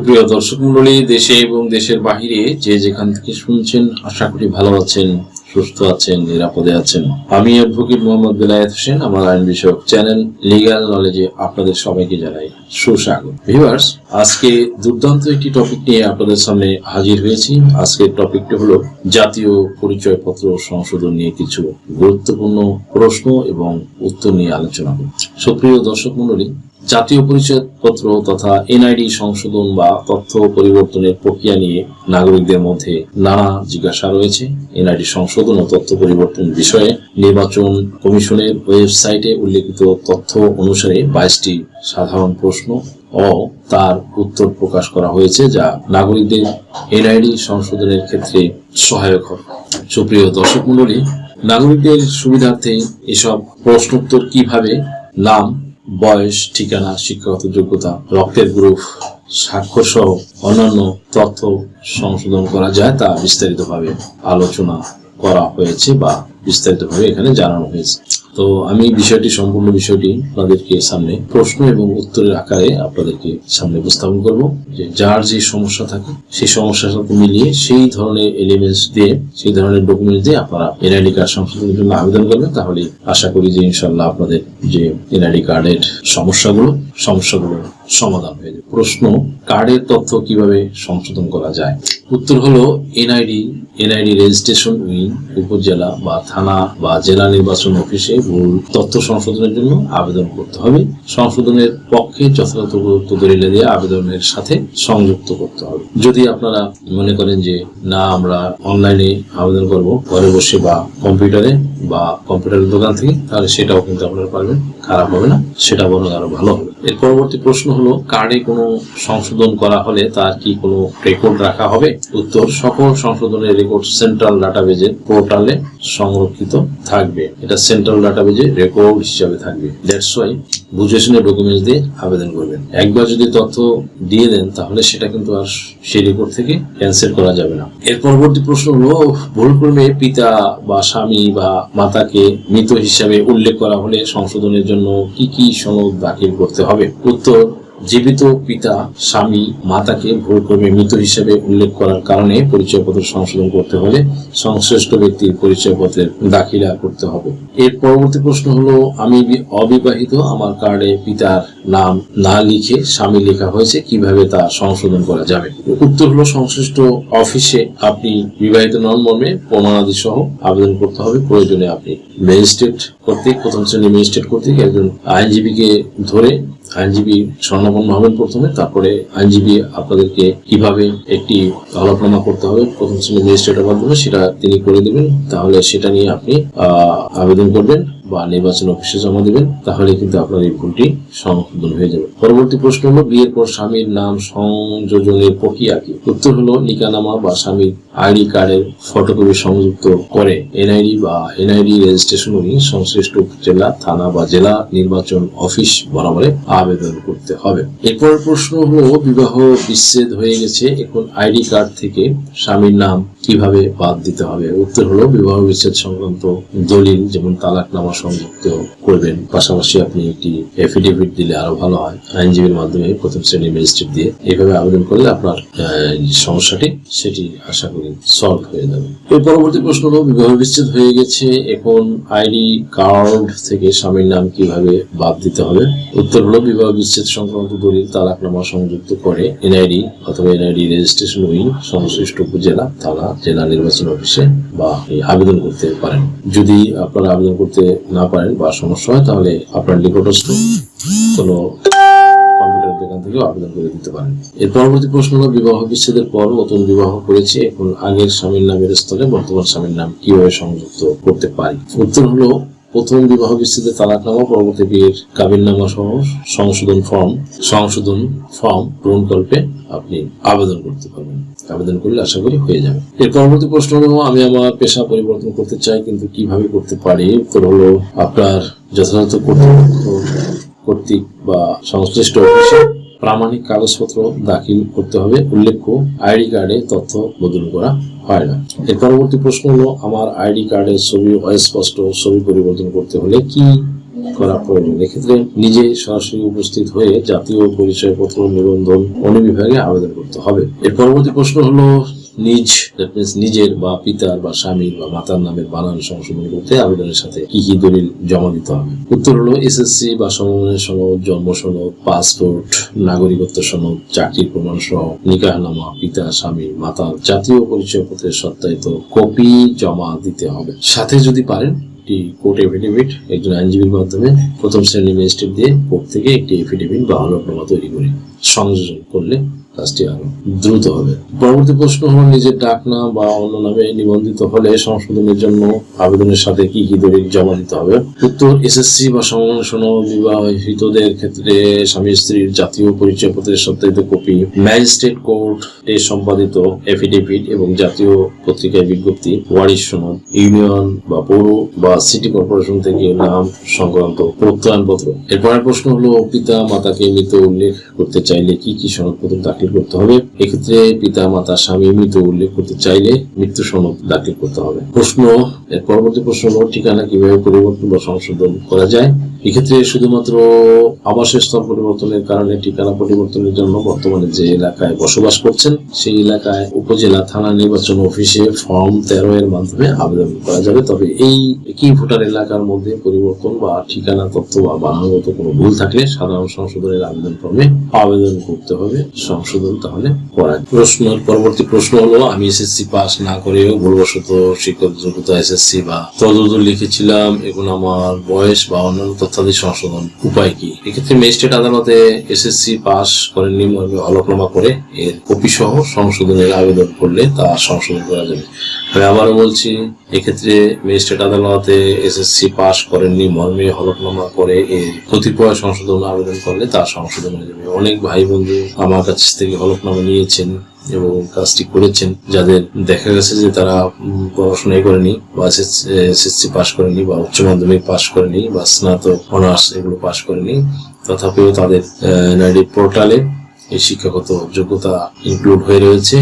সুপ্রিয় দর্শক মন্ডলী, দেশে এবং দেশের বাহিরে যে যেখান থেকে শুনছেন, আশা করি ভালো আছেন, সুস্থ আছেন, নিরাপদে আছেন। আমি অ্যাডভোকেট মোহাম্মদ বেলায়েত হোসেন, আমার আইন বিষয়ক চ্যানেল লিগ্যাল নলেজে আপনাদের সবাইকে জানাই সুস্বাগত। ভিউয়ার্স, আজকে দুর্দান্ত একটি টপিক নিয়ে আপনাদের সামনে হাজির হয়েছি। আজকের টপিকটি হলো জাতীয় পরিচয়পত্র সংশোধন নিয়ে কিছু গুরুত্বপূর্ণ প্রশ্ন এবং উত্তর নিয়ে আলোচনা সুপ্রিয় দর্শক মন্ডলী জাতীয় পরিচয়পত্র তথা এনআইডি সংশোধন বা তথ্য পরিবর্তনের প্রক্রিয়া নিয়ে নাগরিকদের মধ্যে নানা জিজ্ঞাসা রয়েছে। এনআইডি সংশোধন ও তথ্য পরিবর্তন বিষয়ে নির্বাচন কমিশনের ওয়েবসাইটে উল্লেখিত তথ্য অনুসারে বাইশটি সাধারণ প্রশ্ন ও তার উত্তর প্রকাশ করা হয়েছে, যা নাগরিকদের এনআইডি সংশোধনের ক্ষেত্রে সহায়ক হবে। সুপ্রিয় দর্শক মণ্ডলী, নাগরিকদের সুবিধার্থে এসব প্রশ্নোত্তর কীভাবে, নাম বয়স, ঠিকানা, শিক্ষাগত যোগ্যতা, রক্তের গ্রুপ, স্বাক্ষর সহ অন্যান্য তথ্য সংশোধন করা যায় তা বিস্তারিতভাবে আলোচনা করা হয়েছে বা বিস্তারিতভাবে এখানে জানানো হয়েছে। তো আমি বিষয়টি, সম্পূর্ণ বিষয়টি আপনাদেরকে সামনে, প্রশ্ন এবং উত্তরের আকারে আপনাদেরকে সামনে উপস্থাপন করব যে যার যে সমস্যা থাকে, সেই সমস্যার সাথে মিলিয়ে সেই ধরনের এলিমেন্টস দিয়ে, সেই ধরনের ডকুমেন্টস দিয়ে আপনারা এনআইডি কার্ড সংশোধনের জন্য আবেদন করবেন। তাহলে আশা করি যে ইনশাল্লাহ আপনাদের যে এনআইডি কার্ডের সমস্যাগুলো সমস্যাগুলো সমাধান হয়ে যাবে। প্রশ্ন কার্ডের তথ্য কীভাবে সংশোধন করা যায়? উত্তর হলো এনআইডি এনআইডি রেজিস্ট্রেশন উইং উপজেলা বা থানা বা জেলা নির্বাচন অফিসে ভুল তথ্য সংশোধনের জন্য আবেদন করতে হবে। সংশোধনের পক্ষে যথাযথ গুরুত্ব দলিলে দিয়ে আবেদনের সাথে সংযুক্ত করতে হবে। যদি আপনারা মনে করেন যে, না, আমরা অনলাইনে আবেদন করব, ঘরে বসে বা কম্পিউটারে বা কম্পিউটারের দোকান থেকে, তাহলে সেটাও কিন্তু আপনারা পারবেন। খারাপ হবে না, সেটা বরং আরও ভালো হবে। এর পরবর্তী প্রশ্ন হলো, কার্ডে কোনো সংশোধন করা হলে তার কি কোনো রেকর্ড রাখা হবে? উত্তর, সকল সংশোধনের রেকর্ড সেন্ট্রাল ডাটাবেজের পোর্টালে সংরক্ষিত থাকবে। এটা সেন্ট্রাল ডাটাবেজে রেকর্ড হিসাবে থাকবে। দ্যাটস ওয়াই বুঝে শুনে ডকুমেন্টস দিয়ে আবেদন করবেন। একবার যদি তথ্য দিয়ে দেন, তাহলে সেটা কিন্তু আর সেই রেকর্ড থেকে ক্যান্সেল করা যাবে না। এর পরবর্তী প্রশ্ন হলো, ভুলক্রমে পিতা বা স্বামী বা মাতাকে মৃত হিসাবে উল্লেখ করা হলে সংশোধনের জন্য কি কি সনদ দাখিল করতে হবে? উত্তর জীবিত পিতা, স্বামী, মাতাকে ভুলক্রমে মৃত হিসেবে উল্লেখ করার কারণে পরিচয়পত্র সংশোধন করতে হলে সংশ্লিষ্ট ব্যক্তির পরিচয়পত্রের দাখিলা করতে হবে। এর পরবর্তী প্রশ্ন হলো, আমি অবিবাহিত, আমার কার্ডে পিতার নাম না লিখে স্বামী লেখা হয়েছে, কীভাবে তা সংশোধন করা যাবে? উত্তর হলো, সংশ্লিষ্ট অফিসে আপনি বিবাহিত নন মর্মে প্রমাণাদি সহ আবেদন করতে হবে। প্রয়োজনে আপনি ম্যাজিস্ট্রেট কর্তৃক, প্রথম শ্রেণি ম্যাজিস্ট্রেট কর্তৃক একজন আইনজীবীকে ধরে আইনজীবী স্বর্ণপন্ন হবেন প্রথমে, তারপরে আইনজীবী আপনাদেরকে কীভাবে একটি হলফনামা করতে হবে, প্রথম শ্রেণি রেজিস্ট্রেটের মাধ্যমে সেটা তিনি করে দেবেন, তাহলে সেটা নিয়ে আপনি আবেদন করবেন। বা নির্বাচন অফিসে জমা দিবেন তাহলে কিন্তু আপনার এই ভুলটি সংশোধন হয়ে যাবে। পরবর্তী প্রশ্ন হলো, বিয়ের পর স্বামীর নাম সংযোজনের প্রক্রিয়া কি? উত্তর হলো, নিকানামা বা স্বামীর আইডি কার্ডের ফটোকপি সংযুক্ত করে এনআইডি বা এনআইডি রেজিস্ট্রেশন সংশ্লিষ্ট জেলা, থানা বা জেলা নির্বাচন অফিস বরাবরে আবেদন করতে হবে। এরপর প্রশ্ন হলো, বিবাহ বিচ্ছেদ হয়ে গেছে, এখন আইডি কার্ড থেকে স্বামীর নাম কীভাবে বাদ দিতে হবে? উত্তর হলো, বিবাহ বিচ্ছেদ সংক্রান্ত দলিল, যেমন তালাকনামা সংযুক্ত করবেন। পাশাপাশি আপনি একটি এফিডেভিট দিলে আরও ভালো হয়। আইনজীবীর মাধ্যমে প্রথম শ্রেণির ম্যাজিস্ট্রেট দিয়ে এইভাবে আবেদন করলে আপনার সমস্যাটি, সেটি আশা করি সলভ হয়ে যাবে। এর পরবর্তী প্রশ্ন হলো, বিবাহ বিচ্ছেদ হয়ে গেছে, এখন আইডি কার্ড থেকে স্বামীর নাম কীভাবে বাদ দিতে হবে? উত্তর হলো, বিবাহ বিচ্ছেদ সংক্রান্ত দলিল তালাকনামা সংযুক্ত করে এনআইডি অথবা এনআইডি রেজিস্ট্রেশন উইং, সংশ্লিষ্ট উপজেলা, থানা জেলা নির্বাচন অফিসে বা আবেদন করতে পারেন। যদি আপনারা আবেদন করতে না পারেন বা সমস্যা হয়, তাহলে আপনার নিকটস্থ কোনো কম্পিউটার দোকান থেকেও আবেদন করে দিতে পারেন। এর পরবর্তী প্রশ্ন বিবাহ বিচ্ছেদের পর নতুন বিবাহ করেছে এখন আগের স্বামীর নামের স্থলে বর্তমান স্বামীর নাম কীভাবে সংযুক্ত করতে পারি? উত্তর হলো প্রথম বিবাহ বিচ্ছেদের তালাকনামা পরবর্তী বিয়ের কাবিননামা সহ সংশোধন ফর্ম সংশোধন ফর্ম পূরণ পূরণকল্পে আপনি আবেদন করতে পারবেন। আবেদন করলে আশা করি হয়ে যাবে। এর পরবর্তী প্রশ্ন হলো, আমি আমার পেশা পরিবর্তন করতে চাই, কিন্তু কীভাবে করতে পারি? উত্তর হলো, আপনার যথাযথ কর্তৃপক্ষ কর্তৃক বা সংশ্লিষ্ট প্রামাণিক কাগজপত্র দাখিল করতে হবে। উল্লেখ্য, আইডি কার্ডে তথ্য বদল করা হয় না। এর পরবর্তী প্রশ্ন হলো, আমার আইডি কার্ডের ছবি অস্পষ্ট, ছবি পরিবর্তন করতে হলে কি করা প্রয়োজন? এক্ষেত্রে নিজে সরাসরি উপস্থিত হয়ে জাতীয় পরিচয়পত্র নিবন্ধন অনুবিভাগে আবেদন করতে হবে। এর পরবর্তী প্রশ্ন হলো নিজ দ্যাট মিনস নিজের বা পিতার বা স্বামীর বা মাতার নামের বানান সংশোধন করতে আবেদনের সাথে কি কি দলিল জমা দিতে হবে? উত্তর হলো এসএসসি বা সমমানের সনদ, জন্ম সনদ, পাসপোর্ট, নাগরিকত্ব সনদ, চাকরির প্রমাণ সহ নিকাহনামা, পিতা, স্বামী, মাতার জাতীয় পরিচয় পরিচয়পত্রের সত্যায়িত কপি জমা দিতে হবে। সাথে যদি পারেন, একটি কোর্ট এফিডেভিট একজন আইনজীবীর মাধ্যমে প্রথম শ্রেণি ম্যাজিস্ট্রেট দিয়ে কোর্ট থেকে একটি এফিডেভিট বা হলফনামা তৈরি করে সংযোজন করলে কাজটি আরও দ্রুত হবে। পরবর্তী প্রশ্ন হলো, নিজের ডাক নাম বা অন্য নামে নিবন্ধিত হলে সংশোধনের জন্য আবেদনের সাথে কি কি দলিল জমা দিতে হবে? উত্তর, এসএসসি বা সমমান বিবাহিতদের ক্ষেত্রে স্বামী, স্ত্রীর জাতীয় পরিচয়পত্রের সত্যায়িত কপি, ম্যাজিস্ট্রেট কোর্ট এ সম্পাদিত এফিডেভিট এবং জাতীয় পত্রিকায় বিজ্ঞপ্তি, ওয়ারিশ সনদ, ইউনিয়ন বা পৌর বা সিটি কর্পোরেশন থেকে নাম সংক্রান্ত প্রত্যয়নপত্র। এরপরের প্রশ্ন হলো পিতা মাতাকে মৃত উল্লেখ করতে চাইলে কি কি সনদপত্র দাখিল করতে হবে। এক্ষেত্রে পিতা, মাতা, স্বামী মৃত উল্লেখ করতে চাইলে মৃত্যু সনদ দাখিল করতে হবে। প্রশ্ন, এর পরবর্তী প্রশ্ন ঠিকানা কীভাবে পরিবর্তন বা সংশোধন করা যায়? এক্ষেত্রে শুধুমাত্র আবাসের স্থল পরিবর্তনের কারণে ঠিকানা পরিবর্তনের জন্য বর্তমানে যে এলাকায় বসবাস করছেন, সেই এলাকায় উপজেলা থানা নির্বাচন অফিসে ফর্ম তেরো এর মাধ্যমে আবেদন করা যাবে তবে এই একই ভোটার এলাকার মধ্যে পরিবর্তন বা ঠিকানা তথ্য বা বানানগত কোনো ভুল থাকলে সাধারণ সংশোধনের আবেদন ফর্মে আবেদন করতে হবে সংশোধন তাহলে করা। প্রশ্ন, পরবর্তী প্রশ্ন হলো, আমি এসএসসি পাস না করেও ভুলবশত শিক্ষক যোগ্যতা এসএসসি বা তদন্ত লিখেছিলাম এখন আমার বয়স বা অন্যান্য তথ্যাদি সংশোধন। উপায় কি? এক্ষেত্রে ম্যাজিস্ট্রেট আদালতে এসএসসি পাস মর্মে হলফনামা করে এর কপি সহ সংশোধনের আবেদন করলে তা সংশোধন করা যাবে। আমি আবারও বলছি, এক্ষেত্রে ম্যাজিস্ট্রেট আদালতে এসএসসি পাস করেননি মর্মে হলফনামা করে এর কতিপয় সংশোধন আবেদন করলে তা সংশোধন হয়ে যাবে। অনেক ভাই বন্ধু আমার কাছ থেকে হলফনামা নিয়েছেন। এবং কাজটি করেছেন, যাদের দেখা গেছে যে তারা পড়াশোনাই করেনি বা এসএসসি পাস করেনি বা উচ্চ মাধ্যমিক পাস করেনি বা স্নাতক, অনার্স এগুলো পাস করেনি, তথাপিও তাদের এনআইডি পোর্টালে এই শিক্ষাগত যোগ্যতা ইনক্লুড হয়ে রয়েছে।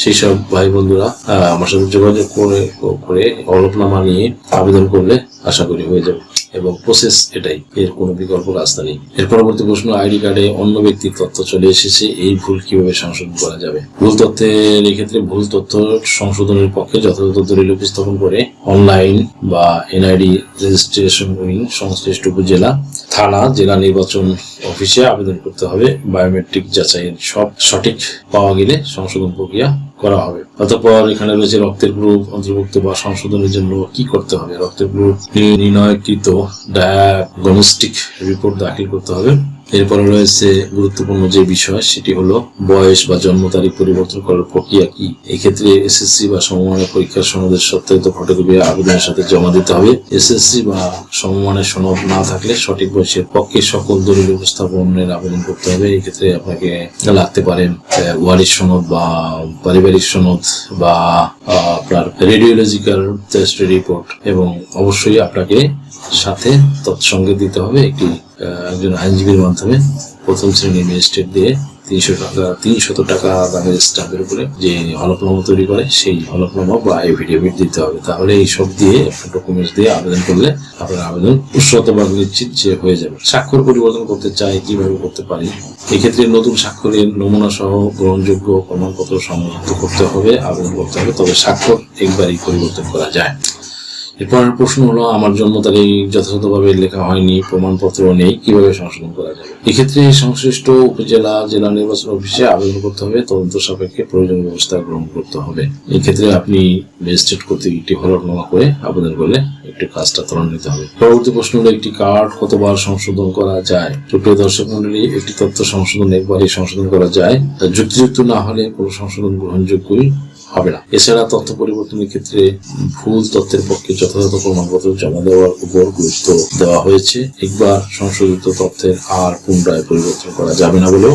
সেই সব ভাই বন্ধুরা আমার সাথে যোগাযোগ করে করে হলফনামা নিয়ে আবেদন করলে আশা করি হয়ে যাবে। এবং প্রসেস এটাই, এর কোনো বিকল্প রাস্তা নেই। এর পরবর্তী প্রশ্ন, আইডি কার্ডে অন্য ব্যক্তির তথ্য চলে এসেছে, এই ভুল কীভাবে সংশোধন করা যাবে? ভুল তথ্যের এক্ষেত্রে ভুল তথ্য সংশোধনের পক্ষে যথাযথ দলিল উপস্থাপন করে অনলাইন বা এনআইডি রেজিস্ট্রেশন উইং সংশ্লিষ্ট উপজেলা, থানা, জেলা নির্বাচন অফিসে আবেদন করতে হবে। বায়োমেট্রিক যাচাইয়ের সব সঠিক পাওয়া গেলে সংশোধন প্রক্রিয়া করা হবে। অতঃপর এখানে রয়েছে রক্তের গ্রুপ অন্তর্ভুক্ত বা সংশোধনের জন্য কি করতে হবে? রক্তের গ্রুপ নির্ণয়কৃত ডায়াগনস্টিক রিপোর্ট দাখিল করতে হবে। এরপরে রয়েছে গুরুত্বপূর্ণ যে বিষয় সেটি হলো বয়স বা জন্ম তারিখ পরিবর্তন করার প্রক্রিয়া কি? এক্ষেত্রে এসএসসি বা সমমানের পরীক্ষার সনদের সত্যায়িত ফটোকপি আবেদনের সাথে জমা দিতে হবে। এসএসসি বা সমমানের সনদ না থাকলে সঠিক বয়সের পক্ষে সকল দলিল উপস্থাপনের আবেদন করতে হবে। এক্ষেত্রে আপনাকে লাগতে পারেন আহ, ওয়ারিশ সনদ বা পারিবারিক সনদ বা আপনার রেডিওলজিক্যাল টেস্ট রিপোর্ট এবং অবশ্যই আপনাকে সাথে তৎসঙ্গে দিতে হবে একটি একজন আইনজীবীর মাধ্যমে প্রথম শ্রেণির ম্যাজিস্ট্রেট দিয়ে তিনশো টাকা, তিনশত টাকা দামের স্টাম্পের উপরে যে হলফনামা তৈরি করে, সেই হলফনামা বা এফিডেভিট দিতে হবে। তাহলে এই সব দিয়ে ডকুমেন্টস দিয়ে আবেদন করলে আপনার আবেদন শতভাগ নিশ্চিত যে হয়ে যাবে। স্বাক্ষর পরিবর্তন করতে চাই, কীভাবে করতে পারি? এক্ষেত্রে নতুন স্বাক্ষরের নমুনা সহ গ্রহণযোগ্য প্রমাণপত্র সংযুক্ত করতে হবে, আবেদন করতে হবে, তবে স্বাক্ষর একবারই পরিবর্তন করা যায়। এরপরের প্রশ্ন হলো, আমার জন্ম তারিখ যথাযথভাবে লেখা হয়নি, প্রমাণপত্র নেই, কীভাবে সংশোধন করা যাবে? এক্ষেত্রে সংশ্লিষ্ট উপজেলা জেলা নির্বাচন অফিসে আবেদন করতে হবে, তদন্ত সাপেক্ষে প্রয়োজনীয় ব্যবস্থা গ্রহণ করতে হবে। এক্ষেত্রে আপনি ম্যাজিস্ট্রেট কর্তৃক একটি হলফনামা করে আবেদন করলে একটু কাজটা ত্বরান্বিত হবে। পরবর্তী প্রশ্ন হলো, একটি কার্ড কতবার সংশোধন করা যায়? সুপ্রিয় দর্শক মন্ডলী, একটি তথ্য সংশোধন একবারই সংশোধন করা যায়। যুক্তিযুক্ত না হলে কোনো সংশোধন গ্রহণযোগ্যই হবে না। এছাড়া তথ্য পরিবর্তনের ক্ষেত্রে ভুল তথ্যের পক্ষে যথাযথ প্রমাণপত্র জমা দেওয়ার উপর গুরুত্ব দেওয়া হয়েছে। একবার সংশোধিত তথ্যের আর পুনরায় পরিবর্তন করা যাবে না বলেও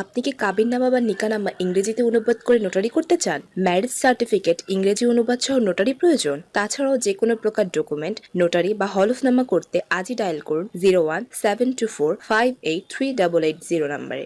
আপনি কি কাবিননামা বা নিকানামা ইংরেজিতে অনুবাদ করে নোটারি করতে চান? ম্যারেজ সার্টিফিকেট ইংরেজি অনুবাদ সহ নোটারি প্রয়োজন। তাছাড়াও যে কোনো প্রকার ডকুমেন্ট নোটারি বা হলফনামা করতে আজই ডায়াল করুন zero one seven two four five eight three double eight zero নাম্বারে